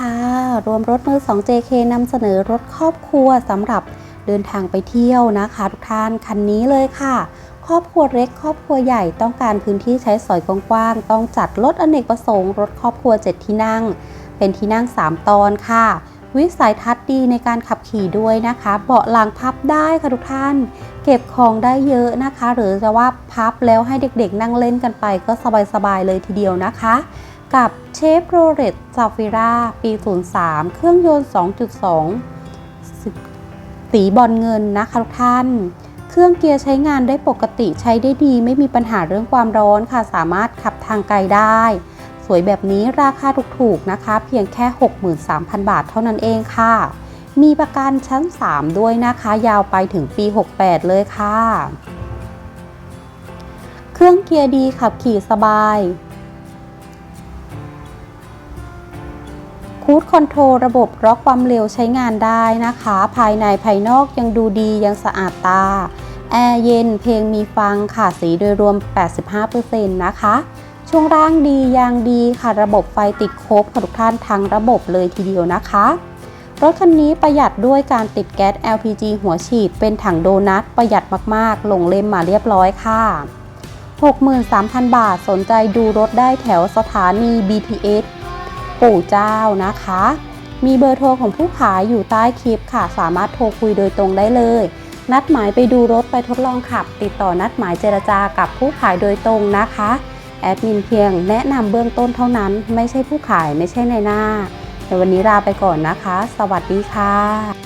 ค่ะรวมรถมือ 2 JK นำเสนอรถครอบครัวสำหรับเดินทางไปเที่ยวนะคะทุกท่านคันนี้เลยค่ะ ครอบครัวเล็ก ครอบครัวใหญ่ต้องการพื้นที่ใช้สอยกว้างๆต้องจัดรถอเนกประสงค์รถครอบครัว 7 ที่นั่ง เป็นที่นั่ง 3 ตอนค่ะ วิสัยทัศน์ดีในการขับขี่ด้วยนะคะ เบาะหลังพับได้ค่ะทุกท่าน เก็บของได้เยอะนะคะ หรือจะว่าพับแล้วให้เด็กๆ นั่งเล่นกันไปก็สบายๆเลยทีเดียวนะคะ กับเชฟโรเลตซาฟิราปี 03 เครื่องยนต์ 2.2 สีบอลเงินนะคะทุกท่าน เครื่องเกียร์ใช้งานได้ปกติใช้ได้ดี ไม่มีปัญหาเรื่องความร้อนค่ะ สามารถขับทางไกลได้ สวยแบบนี้ราคาถูกๆนะคะ เพียงแค่ 63,000 บาทเท่านั้นเองค่ะ มีประกันชั้น 3 ด้วยนะคะ ยาวไปถึงปี 68 เลยค่ะ เครื่องเกียร์ดีขับขี่สบาย คูดคอนโทรลระบบล็อกความเร็วใช้งานได้นะคะ ภายในภายนอกยังดูดียังสะอาดตา แอร์เย็นเพลงมีฟังค่ะสีโดยรวม 85%นะคะ ช่วงล่างดียางดีค่ะระบบไฟติดครบค่ะทุกท่านทั้งระบบเลยทีเดียวนะคะ รถคันนี้ประหยัดด้วยการติดแก๊ส LPG หัวฉีดเป็นถังโดนัทประหยัดมากๆ ลงเล่มมาเรียบร้อยค่ะ63,000 บาทสนใจดูรถได้แถวสถานี BTS ปู่เจ้านะคะ มีเบอร์โทรของผู้ขายอยู่ใต้คลิปค่ะ สามารถโทรคุยโดยตรงได้เลย นัดหมายไปดูรถไปทดลองขับ ติดต่อนัดหมายเจรจากับผู้ขายโดยตรงนะคะแอดมินเพียงแนะนำเบื้องต้นเท่านั้น ไม่ใช่ผู้ขายไม่ใช่ในหน้าในวันนี้ลาไปก่อนนะคะ สวัสดีค่ะ